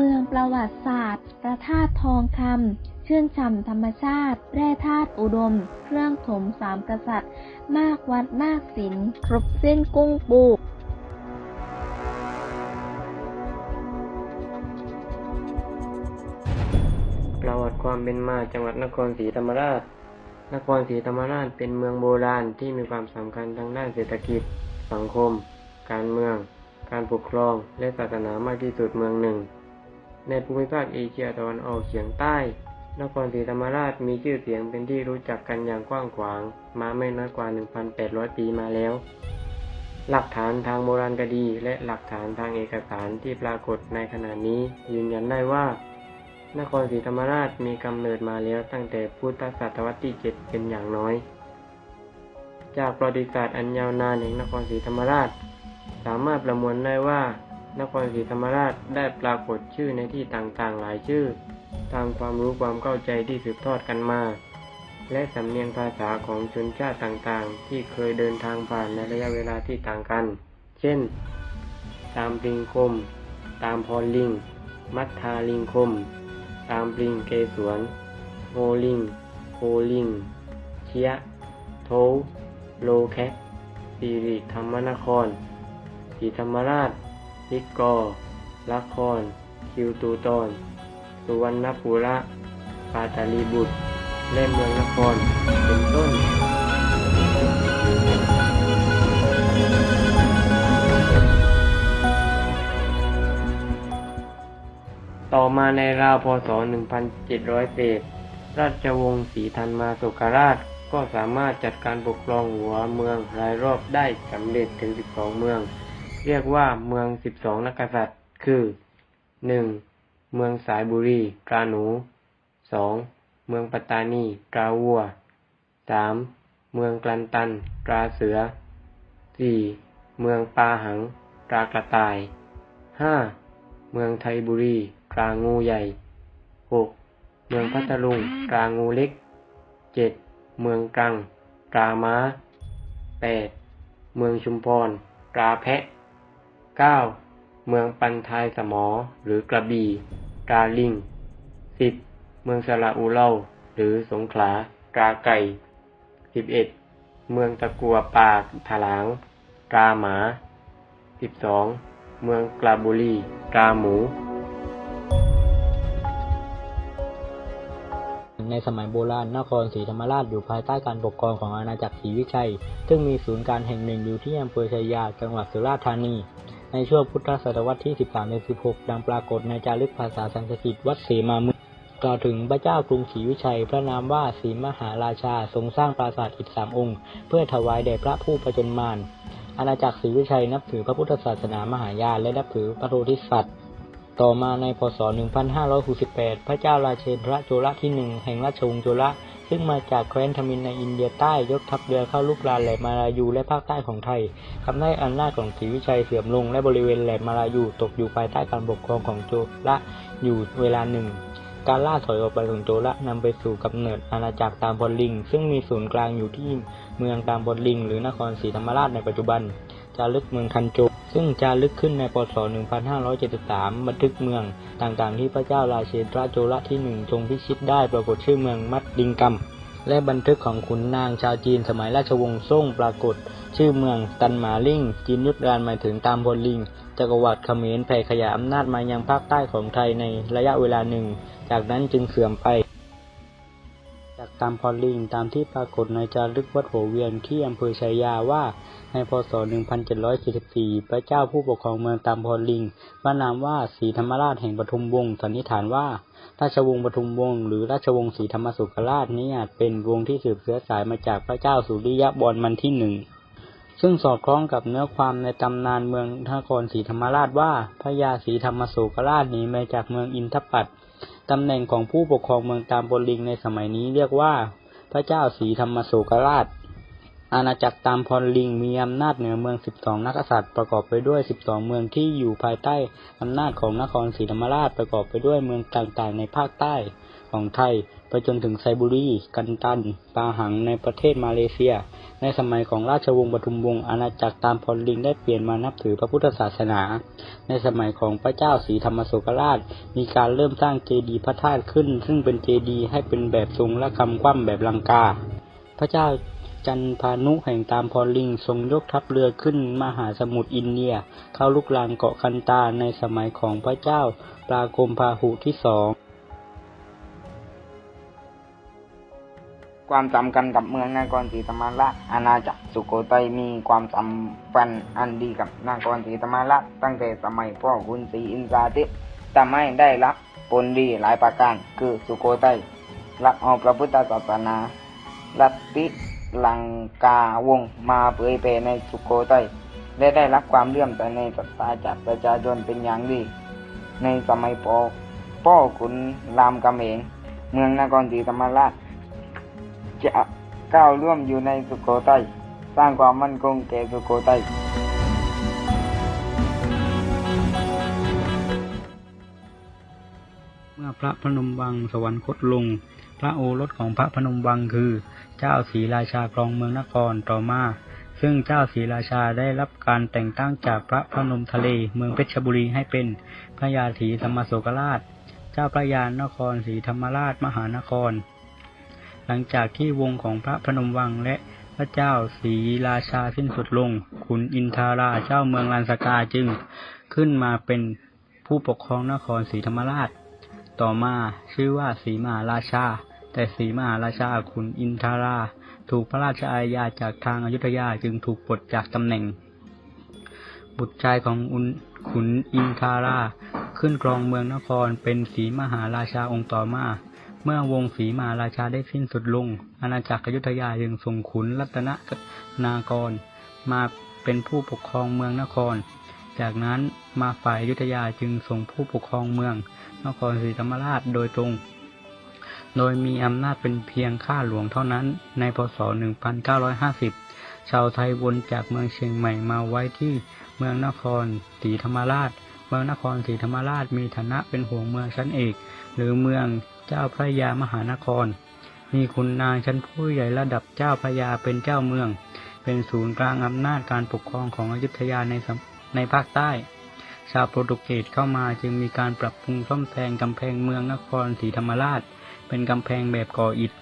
เมืองประวัติศาสตร์พระธาตุทองคำชื่นฉ่ำธรรมชาติ แร่ธาตุอุดม เครื่องถมสามกษัตริย์ มากวัดมากศิลครบเส้นกุ้งปูประวัติความเป็นมาจังหวัดนครศรีธรรมราช นครศรีธรรมราชเป็นเมืองโบราณที่มีความสำคัญทางด้านเศรษฐกิจ สังคม การเมือง การปกครอง และศาสนามากที่สุดเมืองหนึ่ง ในภูมิภาคเอเชียตะวันออกเฉียงใต้ นครศรีธรรมราชมีชื่อเสียงเป็นที่รู้จักกันอย่างกว้างขวาง มาไม่น้อยกว่า 1,800 ปีมาแล้ว หลักฐานทางโบราณคดีและหลักฐานทางเอกสารที่ปรากฏในขณะนี้ยืนยันได้ว่า นครศรีธรรมราชมีกำเนิดมาแล้วตั้งแต่พุทธศตวรรษที่ 7 เป็นอย่างน้อย จากประวัติศาสตร์อันยาวนานแห่งนครศรีธรรมราช สามารถประมวลได้ว่า นครศรีธรรมราชได้ปรากฏชื่อในที่ต่างๆ หลายชื่อ ตามความรู้ความเข้าใจที่สืบทอดกันมา และสำเนียงภาษาของชนชาติต่างๆ ที่เคยเดินทางผ่านในระยะเวลาที่ต่างกัน เช่น ตามปลิงคม ตามพรลิง มัทธาลิงคม ตามปลิงเกสวนโฮลิงโฮลิง เชียโทโลแคสิริธรรมนครศรีธรรมราช นิกอละคร คิวตูตอน สุวรรณปุระ ปาตาลีบุตรและเมืองนคร เป็นต้นต่อมาในราวพศ 1700เศษราชวงศ์ศรีธันมาสุขราชก็สามารถจัดการปกครองหัวเมืองรายรอบได้สำเร็จถึง 12 เมือง เรียกว่าเมือง12นักกษัตริย์ คือ 1. เมืองสายบุรีกาหนู 2. เมืองปัตตานีกาวัว 3. เมืองกลันตันกาเสือ 4. เมืองปาหังกากระต่าย 5. เมืองไทยบุรีกลางงูใหญ่ 6. เมืองพัทลุงกลางงูเล็ก 7. เมืองตรังกาม้า 8. เมืองชุมพรกาแพะ 9. เมืองปันทายสมอ หรือกระบี่กาลิง 10. เมืองสระอูเล่า หรือสงขลากาไก่ 11. เมืองตะกัวปากถลางกาหมา 12. เมืองกลาบุรีกาหมู ในสมัยโบราณนครศรีธรรมราชอยู่ภายใต้การปกครองของอาณาจักรศรีวิชัย ซึ่งมีศูนย์การแห่งหนึ่งอยู่ที่อำเภอชัยยา จังหวัดสุราษฎร์ธานี ในช่วงพุทธศตวรรษที่ 13-16 ดังปรากฏในจารึกภาษาสันสกฤตวัดเสมามุนีกล่าวถึงพระเจ้ากรุงศรีวิชัย พระนามว่าศรีมหาราชาทรงสร้างปราสาทอิฐสามองค์ เพื่อถวายแด่พระผู้ประจนมารอาณาจักรศรีวิชัยนับถือพระพุทธศาสนามหายานและนับถือพระโพธิสัตว์ต่อมาในพศ 1568 พระเจ้าราเชนทรโจระที่หนึ่งแห่งราชวงศ์โจระ ซึ่งมาจากแคว้นทมินในอินเดียใต้ยกทัพเรือเข้าลุกรานแหลมมาลายูและภาคใต้ของไทยทำให้อำนาจของศรีวิชัยเสื่อมลงและบริเวณแหลมมาลายูตกอยู่ภายใต้การปกครองของโจระอยู่เวลาหนึ่ง การล่าถอยออกไปของโจระนำไปสู่กำเนิดอาณาจักรตามพลลิง ซึ่งมีศูนย์กลางอยู่ที่เมืองตามพลลิง หรือนครศรีธรรมราชในปัจจุบันจารึกเมืองคันโจ ซึ่งจารึกขึ้นในพศ1573 บันทึกเมืองต่างๆ ที่พระเจ้าราเชนทราโจระที่หนึ่งทรงพิชิตได้ปรากฏชื่อเมืองมัดดิงกัมและบันทึกของขุนนางชาวจีนสมัยราชวงศ์ซ่งปรากฏ ชื่อเมืองตันหมาลิงจีนยุทธการหมายถึงตามพลลิงจักรวรรดิเขมรแผ่ขยายอำนาจมายังภาคใต้ของไทยในระยะเวลาหนึ่ง จากนั้นจึงเสื่อมไป ตามพอลิงตามที่ปรากฏในจารึกวัดหัวเวียนที่อำเภอชายาว่า ในพศ 1744 พระเจ้าผู้ปกครองเมืองตามพอลิงพระนามว่าศรีธรรมราชแห่งปทุมวงศ์สันนิษฐานว่า ราชวงศ์ปทุมวงศ์หรือราชวงศ์ศรีธรรมสุขราชนี้อาจเป็นวงที่สืบเชื้อสายมาจากพระเจ้าสุริยะบรมันที่หนึ่ง ซึ่งสอดคล้องกับเนื้อความในตำนานเมืองนครศรีธรรมราชว่าพระยาศรีธรรมโศกราชหนีมาจากเมืองอินทปัตตำแหน่งของผู้ปกครองเมืองตามบลิงในสมัยนี้เรียกว่า พระเจ้าศรีธรรมโศกราช อาณาจักรตามพรลิงมีอำนาจเหนือเมือง 12 นักษัตริย์ประกอบไปด้วย 12 เมืองที่อยู่ภายใต้อำนาจของนครศรีธรรมราชประกอบไปด้วยเมืองต่างๆ ในภาคใต้ ของไทย ไปจนถึงไซบุรี กันตัน ปาหังในประเทศมาเลเซีย ในสมัยของราชวงศ์ปทุมวงศ์อาณาจักรตามพอลลิงได้เปลี่ยนมานับถือพระพุทธศาสนา ในสมัยของพระเจ้าศรีธรรมโศกราช มีการเริ่มสร้างเจดีย์พระธาตุขึ้น ซึ่งเป็นเจดีย์ให้เป็นแบบทรงและคำคว่ำแบบลังกา พระเจ้าจันพานุแห่งตามพอลลิงทรงยกทัพเรือขึ้นมหาสมุทรอินเดีย เข้าลุกลานเกาะคันตาในสมัยของพระเจ้าปรากรมพาหุที่สอง ความสำคัญกับเมืองนครศรีธรรมราชอาณาจักรสุโขทัยมีความสัมพันธ์อันดีกับนครศรีธรรมราชตั้งแต่สมัยพ่อคุณศรีอินทราทิตย์ทำให้ได้รับผลดีหลายประการ คือสุโขทัยรับเอาพระพุทธศาสนาลัทธิลังกาวงมาเผยแผ่ในสุโขทัยและได้รับความเลื่อมใสในศรัทธาจากประชาชนเป็นอย่างดี ในสมัยพ่อพ่อขุนรามคำแหงเมืองนครศรีธรรมราช จะก้าวร่วมอยู่ในสุโขทัยสร้างความมั่นคงแก่สุโขทัยเมื่อพระพนมวังสวรรคตลง พระโอรสของพระพนมวังคือ เจ้าศรีราชาครองเมืองนครต่อมา ซึ่งเจ้าศรีราชาได้รับการแต่งตั้งจากพระพนมทะเลเมืองเพชรบุรีให้เป็นพระยาศรีธรรมโศกราช เจ้าพระยานครศรีธรรมราชมหานคร หลังจากที่วงของพระพนมวังและพระเจ้าศรีราชาสิ้นสุดลง ขุนอินทาราเจ้าเมืองลานสกาจึงขึ้นมาเป็นผู้ปกครองนครศรีธรรมราช ต่อมาชื่อว่าศรีมหาราชา แต่ศรีมหาราชาขุนอินทารา ถูกพระราชอาญาจากทางอายุทยาจึงถูกปลดจากตำแหน่ง บุตรชายของอุนขุนอินทารา ขึ้นครองเมืองนครเป็นศรีมหาราชาองค์ต่อมา เมื่อวงศรีมาราชาได้สิ้นสุดลง อาณาจักรอยุธยาจึงส่งขุนรัตนนากร มาเป็นผู้ปกครองเมืองนคร จากนั้นมาฝ่ายอยุธยาจึงส่งผู้ปกครองเมือง นครศรีธรรมราชโดยตรง โดยมีอำนาจเป็นเพียงข้าหลวงเท่านั้น ในพศ 1950 ชาวไทยวนจากเมืองเชียงใหม่มาไว้ที่เมืองนครศรีธรรมราช เมืองนครศรีธรรมราชมีฐานะเป็นหัวเมืองชั้นเอก หรือเมือง เจ้าพระยามหานคร มีคุณนางชั้นผู้ใหญ่ระดับเจ้าพระยาเป็นเจ้าเมือง เป็นศูนย์กลางอำนาจการปกครองของอยุธยาในในภาคใต้ ชาวโปรตุเกสเข้ามาจึงมีการปรับปรุงซ่อมแซมกำแพงเมืองนครศรีธรรมราช เป็นกำแพงแบบก่ออิฐ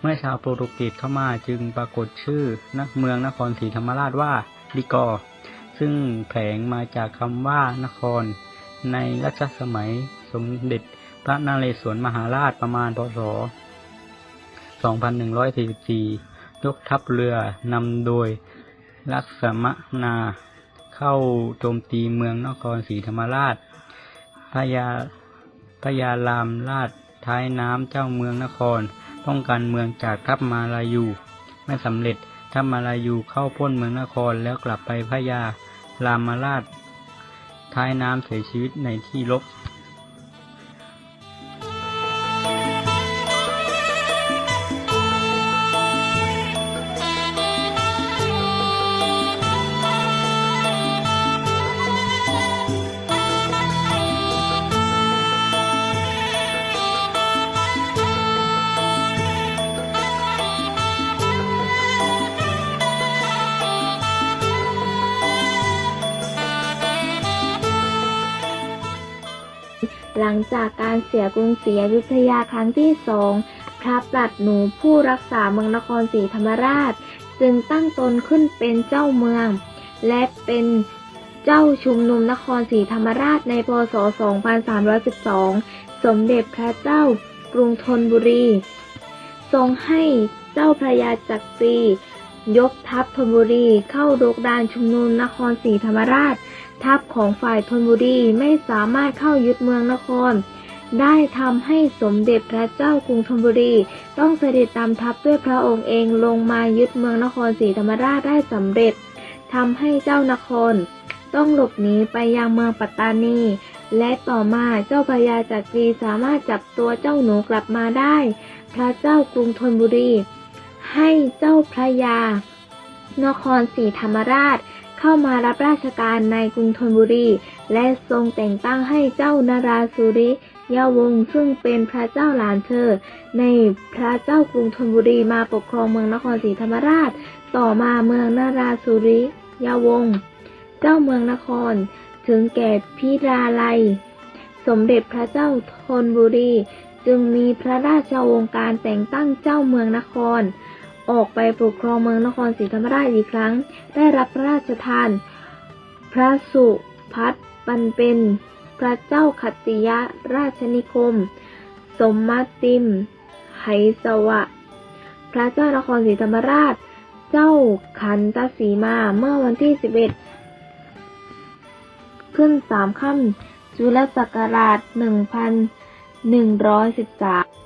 เมื่อชาวโปรตุเกสเข้ามาจึงปรากฏชื่อนักเมืองนครศรีธรรมราชว่าลิกอ ซึ่งแผงมาจากคำว่านคร ในรัชสมัยสมเด็จ พระนเรศวรมหาราชประมาณพศ 2144 ยกทัพเรือนำโดยลักษมนาเข้าโจมตีเมืองนครศรีธรรมราช พยาพยารามราชท้ายน้ำเจ้าเมืองนคร ต้องการเมืองจากทัพมาลายู ไม่สำเร็จทัพมาลายูเข้าพ้นเมืองนครแล้วกลับไปพยารามราชท้ายน้ำเสียชีวิตในที่รบ หลังจากการเสียกรุงศรีอยุธยาครั้งที่สองพระปลัดหนูผู้รักษาเมืองนครศรีธรรมราช จึงตั้งตนขึ้นเป็นเจ้าเมือง และเป็นเจ้าชุมนุมนครศรีธรรมราชในพศ 2312 สมเด็จพระเจ้ากรุงธนบุรี ทรงให้เจ้าพระยาจักรียกทัพธนบุรีเข้ารุกดานชุมนุมนครศรีธรรมราช ทัพของฝ่ายธนบุรีไม่สามารถเข้ายึดเมืองนคร ได้ทำให้สมเด็จพระเจ้ากรุงธนบุรี ต้องเสด็จตามทัพด้วยพระองค์เองลงมายึดเมืองนครศรีธรรมราชได้สำเร็จทำให้เจ้านคร ต้องหลบหนีไปยังเมืองปัตตานี และต่อมาเจ้าพระยาจักรีสามารถจับตัวเจ้าหนูกลับมาได้ พระเจ้ากรุงธนบุรี ให้เจ้าพระยา นครศรีธรรมราช เข้ามารับราชการในกรุงธนบุรี และทรงแต่งตั้งให้เจ้านาราสุริยาวงศ์ซึ่งเป็นพระเจ้าหลานเธอ ในพระเจ้ากรุงธนบุรีมาปกครองเมืองนครศรีธรรมราช ต่อมาเมืองนาราสุริยาวงศ์เจ้าเมืองนคร ถึงแก่พิราลัย สมเด็จพระเจ้าธนบุรี จึงมีพระราชโองการแต่งตั้งเจ้าเมืองนคร ออกไปปกครองเมืองนครศรีธรรมราชอีกครั้ง ได้รับพระราชทาน พระสุพัฒปันเป็นพระเจ้าขัตติยราชนิคม สมมาติมไหสวะ พระเจ้านครศรีธรรมราช เจ้าขันตสีมาเมื่อวันที่ 11 ขึ้นสามค่ำจุลศักราช 1113